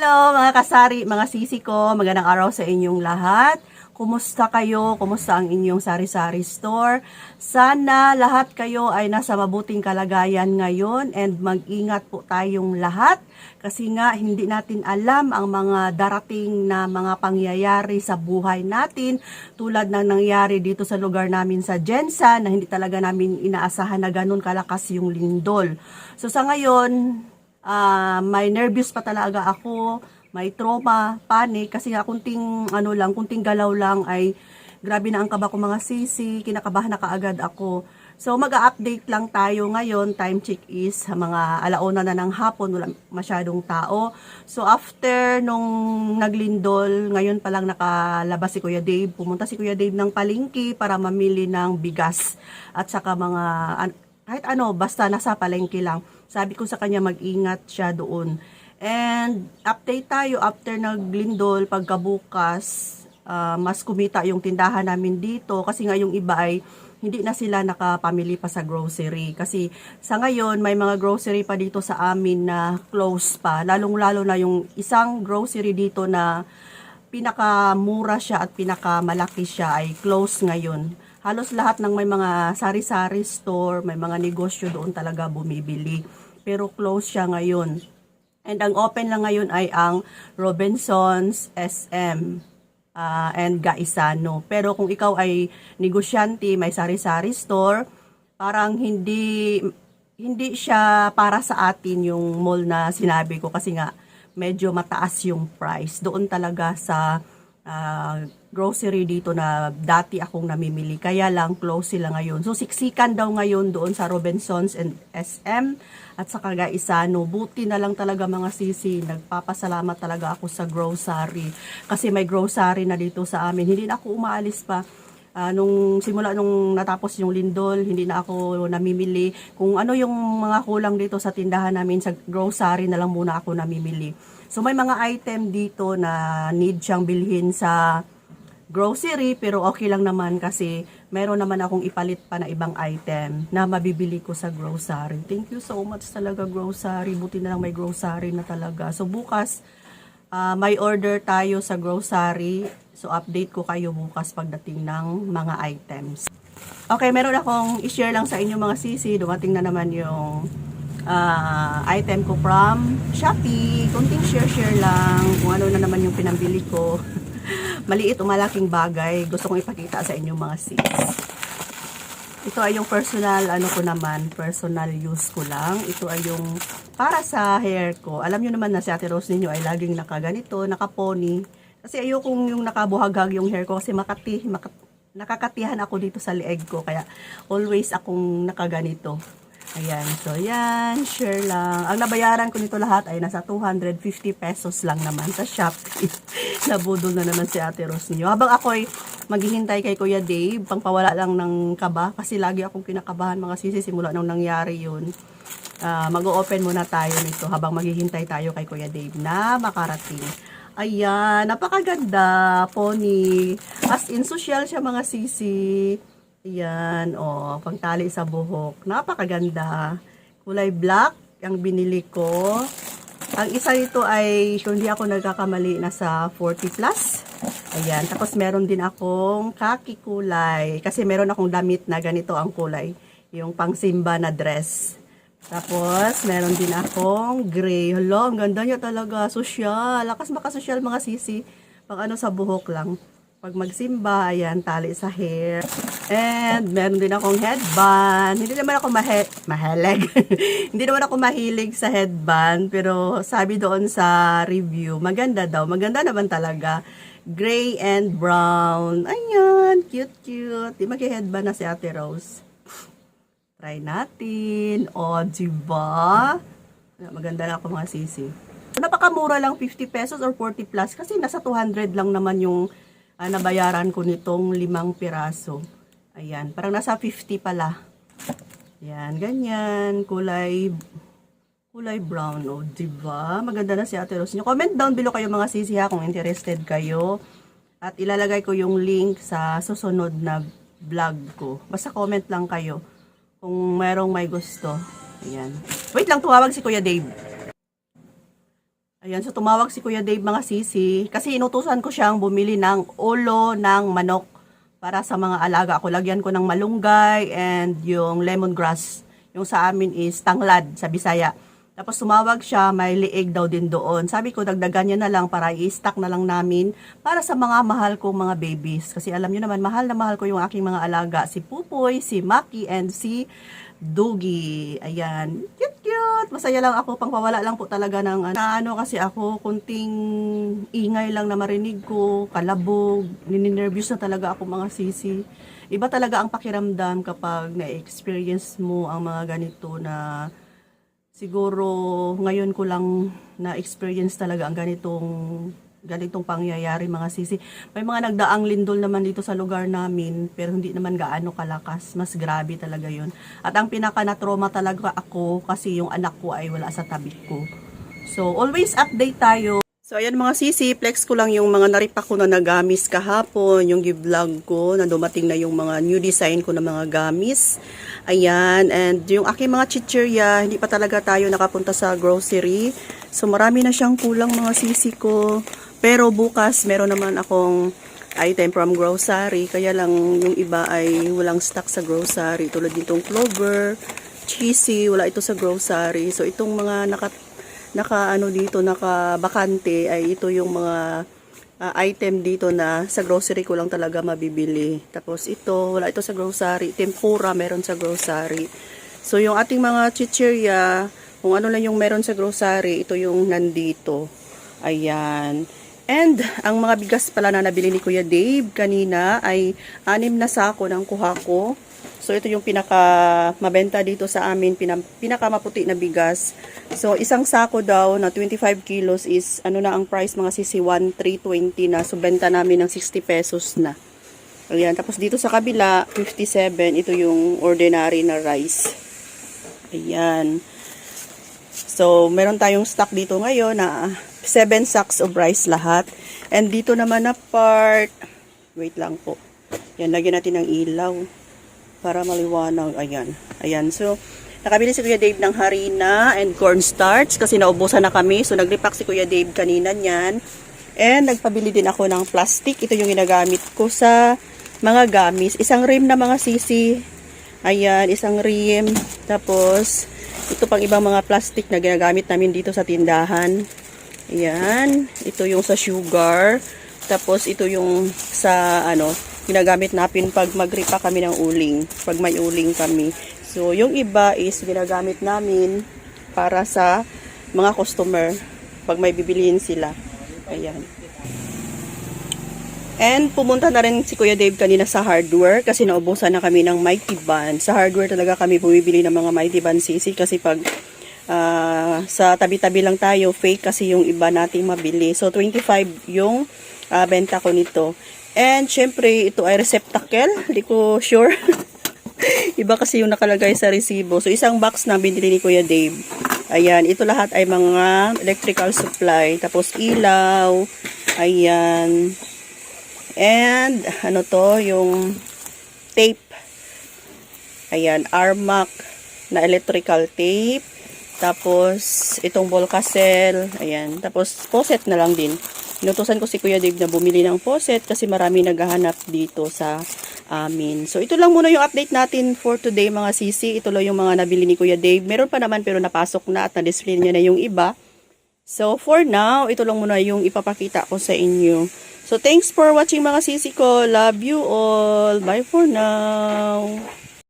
Hello mga kasari, mga sisi ko, magandang araw sa inyong lahat. Kumusta kayo? Kumusta ang inyong sari-sari store? Sana lahat kayo ay nasa mabuting kalagayan ngayon and mag-ingat po tayong lahat kasi nga hindi natin alam ang mga darating na mga pangyayari sa buhay natin tulad ng nangyari dito sa lugar namin sa Jensa na hindi talaga namin inaasahan na ganun kalakas yung lindol. So sa ngayon, ah may nervous pa talaga ako, may trauma, panic, kasi nga kunting, ano lang, kunting galaw lang ay grabe na ang kaba ko mga sisi, kinakabahan na kaagad ako. So mag-update lang tayo ngayon, time check is mga alauna na ng hapon, wala masyadong tao. So after nung naglindol, ngayon pa lang nakalabas si Kuya Dave, pumunta si Kuya Dave ng palengke para mamili ng bigas at saka mga kahit ano, basta nasa palengke lang. Sabi ko sa kanya mag-ingat siya doon. And update tayo after naglindol pagkabukas, ah, mas kumita yung tindahan namin dito kasi nga yung iba ay hindi na sila nakapamili pa sa grocery. Kasi sa ngayon, may mga grocery pa dito sa amin na close pa. Lalong-lalo na yung isang grocery dito na pinakamura siya at pinakamalaki siya ay close ngayon. Halos lahat ng may mga sari-sari store, may mga negosyo doon talaga bumibili. Pero close siya ngayon. And ang open lang ngayon ay ang Robinsons SM ah, and Gaisano. Pero kung ikaw ay negosyante, may sari-sari store, parang hindi hindi siya para sa atin yung mall na sinabi ko kasi nga medyo mataas yung price. Doon talaga sa ah, grocery dito na dati akong namimili. Kaya lang close sila ngayon. So siksikan daw ngayon doon sa Robinsons and SM at sa Kagaisano. Buti na lang talaga mga sisi. Nagpapasalamat talaga ako sa grocery. Kasi may grocery na dito sa amin. Hindi na ako umaalis pa. Ah, nung simula nung natapos yung lindol, hindi na ako namimili. Kung ano yung mga kulang dito sa tindahan namin, sa grocery na lang muna ako namimili. So may mga item dito na need siyang bilhin sa grocery pero okay lang naman kasi meron naman akong ipalit pa na ibang item na mabibili ko sa grocery. Thank you so much talaga grocery. Buti na lang may grocery na talaga. So bukas ah, may order tayo sa grocery. So update ko kayo bukas pagdating ng mga items. Okay, meron akong i-share lang sa inyo mga sisi. Dumating na naman yung ah, item ko from Shopee. Kunting share-share lang kung ano na naman yung pinambili ko. Maliit o malaking bagay. Gusto kong ipakita sa inyo mga sis. Ito ay yung personal, ano ko naman, personal use ko lang. Ito ay yung para sa hair ko. Alam nyo naman na si Ate Rose ninyo ay laging nakaganito, nakapony. Kasi ayokong yung nakabuhagag yung hair ko kasi makati, makat, nakakatihan ako dito sa leeg ko. Kaya always akong nakaganito. Ayan, so yan, share lang. Ang nabayaran ko nito lahat ay nasa 250 pesos lang naman sa Shopee. Nabudol na naman si Ate Rose niyo. Habang ako'y maghihintay kay Kuya Dave, pangpawala lang ng kaba, kasi lagi akong kinakabahan mga sisi simula nung nangyari yun. Ah, mag-open muna tayo nito habang maghihintay tayo kay Kuya Dave na makarating. Ayan, napakaganda, pony. As in, social siya mga sisi. Ayan, oh, pangtali sa buhok. Napakaganda. Kulay black ang binili ko. Ang isa nito ay, kung hindi ako nagkakamali, nasa 40 plus. Ayan, tapos meron din akong kaki kulay. Kasi meron akong damit na ganito ang kulay. Yung pangsimba na dress. Tapos, meron din akong gray. Hala, ang ganda niya talaga. Sosyal. Lakas makasosyal mga sisi. Pag ano sa buhok lang. Pag magsimba, ayan, tali sa hair. And, meron din akong headband. Hindi naman ako mahe mahalag. Hindi naman ako mahilig sa headband. Pero, sabi doon sa review, maganda daw. Maganda naman talaga. Gray and brown. Ayan, cute, cute. Di mag-headband na si Ate Rose. Try natin. O, diba? Maganda na ako mga sisi. Napakamura lang 50 pesos or 40 plus kasi nasa 200 lang naman yung ah, nabayaran ko nitong limang piraso. Ayan, parang nasa 50 pala. Ayan, ganyan. Kulay kulay brown, oh, diba? Maganda na si Ate Rose niyo. Comment down below kayo mga sisi ha kung interested kayo. At ilalagay ko yung link sa susunod na vlog ko. Basta comment lang kayo kung merong may gusto. Ayan. Wait lang, tumawag si Kuya Dave. Ayan, so tumawag si Kuya Dave mga sisi kasi inutusan ko siyang bumili ng ulo ng manok para sa mga alaga. Ako lagyan ko ng malunggay and yung lemongrass. Yung sa amin is tanglad sa Bisaya. Tapos tumawag siya, may liig daw din doon. Sabi ko, dagdagan niya na lang para i-stock na lang namin para sa mga mahal kong mga babies. Kasi alam niyo naman, mahal na mahal ko yung aking mga alaga. Si Pupoy, si Maki, and si Dugi. Ayan. Cute. Masaya lang ako. Pangpawala lang po talaga ng ano. ano kasi ako, kunting ingay lang na marinig ko, kalabog. Nininervous na talaga ako mga sisi. Iba talaga ang pakiramdam kapag na-experience mo ang mga ganito na siguro ngayon ko lang na-experience talaga ang ganitong ganitong pangyayari mga sisi. May mga nagdaang lindol naman dito sa lugar namin pero hindi naman gaano kalakas. Mas grabe talaga yun. At ang pinaka na trauma talaga ako kasi yung anak ko ay wala sa tabi ko. So always update tayo. So ayan mga sisi, flex ko lang yung mga naripak ko na nagamis kahapon, yung vlog ko na dumating na yung mga new design ko na mga gamis. Ayan, and yung aking mga chichirya, hindi pa talaga tayo nakapunta sa grocery. So marami na siyang kulang mga sisi ko. Pero bukas meron naman akong item from grocery, kaya lang yung iba ay walang stock sa grocery. Tulad nitong clover, cheesy, wala ito sa grocery. So itong mga naka naka ano dito naka bakante ay ito yung mga ah, item dito na sa grocery ko lang talaga mabibili. Tapos ito, wala ito sa grocery. Tempura meron sa grocery. So yung ating mga chichirya, kung ano lang yung meron sa grocery, ito yung nandito. Ayan. And ang mga bigas pala na nabili ni Kuya Dave kanina ay anim na sako ng kuha ko. So ito yung pinaka mabenta dito sa amin, pinaka maputi na bigas. So isang sako daw na 25 kilos is ano na ang price mga sisi 1,320 na. So benta namin ng 60 pesos na. Ayan, tapos dito sa kabila 57, ito yung ordinary na rice. Ayan. So meron tayong stock dito ngayon na 7 sacks of rice lahat. And dito naman na part, wait lang po. Yan, lagyan natin ng ilaw para maliwanag. Ayan. Ayan. So, nakabili si Kuya Dave ng harina and cornstarch kasi naubusan na kami. So, nag-repack si Kuya Dave kanina niyan. And nagpabili din ako ng plastic. Ito yung ginagamit ko sa mga gamis. Isang rim na mga sisi. Ayan, isang rim. Tapos, ito pang ibang mga plastic na ginagamit namin dito sa tindahan. Ayan, ito yung sa sugar. Tapos ito yung sa ano, ginagamit natin pag magripa kami ng uling, pag may uling kami. So, yung iba is ginagamit namin para sa mga customer pag may bibilihin sila. Ayan. And pumunta na rin si Kuya Dave kanina sa hardware kasi naubusan na kami ng Mighty Band. Sa hardware talaga kami bumibili ng mga Mighty Band sisi kasi pag ah, sa tabi-tabi lang tayo, fake kasi yung iba nating mabili. So 25 yung ah, benta ko nito. And syempre ito ay receptacle, hindi ko sure. iba kasi yung nakalagay sa resibo. So isang box na binili ni Kuya Dave. Ayan, ito lahat ay mga electrical supply. Tapos ilaw. Ayan. And, ano to, yung tape. Ayan, Armac na electrical tape. Tapos, itong Volcacell. Ayan. Tapos, poset na lang din. Inutusan ko si Kuya Dave na bumili ng poset kasi marami naghahanap dito sa amin. So, ito lang muna yung update natin for today mga sisi. Ito lang yung mga nabili ni Kuya Dave. Meron pa naman pero napasok na at na-display niya na yung iba. So, for now, ito lang muna yung ipapakita ko sa inyo. So, thanks for watching mga sisi ko. Love you all. Bye for now.